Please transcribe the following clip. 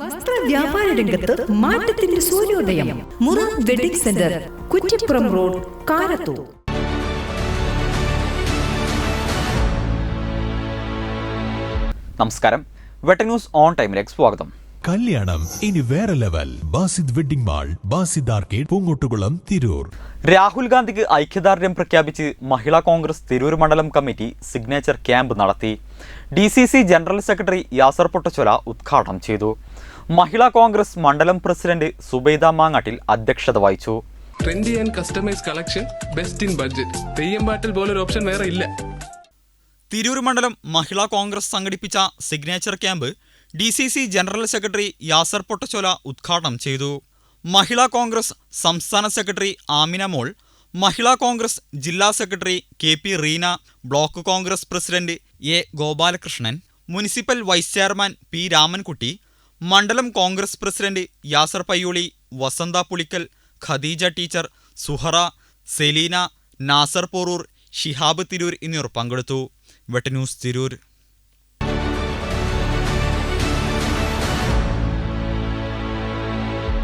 വസ്ത്ര വ്യാപാര രംഗത്ത് മാറ്റത്തിന്റെ സൂര്യോദയം. മുറ wedding centre Kuttippuram road Karathur. നമസ്കാരം. വെട്ട ന്യൂസ് ഓൺ ടൈമിലേക്ക് സ്വാഗതം. കല്യാണം. ഇനി വേറെ level Basid wedding mall Basid arcade Poongottukulam Tirur. Rahul ഗാന്ധിക്ക് ഐക്യദാർഢ്യം പ്രഖ്യാപിച്ച് മഹിളാ കോൺഗ്രസ് തിരൂർ മണ്ഡലം കമ്മിറ്റി സിഗ്നേച്ചർ ക്യാമ്പ് നടത്തി. D C C general secretary Yasar Pottachola ഉദ്ഘാടനം ചെയ്തു. മഹിളാ കോൺഗ്രസ് മണ്ഡലം പ്രസിഡന്റ് സുബൈദ മാങ്ങാട്ടിൽ അധ്യക്ഷത വഹിച്ചു. Trendy and customise collection best in budget Theyyam പാട്ടിൽ പോലൊരു ഓപ്ഷൻ വേറെ ഇല്ല. തിരൂർ മണ്ഡലം മഹിളാ കോൺഗ്രസ് സംഘടിപ്പിച്ച signature camp D C C general secretary Yasar Pottachola ഉദ്ഘാടനം ചെയ്തു. മഹിളാ കോൺഗ്രസ് സംസ്ഥാന സെക്രട്ടറി ആമിന മോൾ മഹിളാ കോൺഗ്രസ് ജില്ലാ secretary K P Reena block Congress president A Gopalakrishnan municipal vice chairman P Ramankutty മണ്ഡലം കോൺഗ്രസ് പ്രസിഡന്റ് യാസർ പയ്യോളി വസന്ത പുളിക്കൽ ഖദീജ ടീച്ചർ സുഹറ സെലീന നാസർ പോറൂർ ഷിഹാബ് തിരൂർ എന്നിവർ പങ്കെടുത്തു. വെട്ടന്യൂസ് തിരൂർ.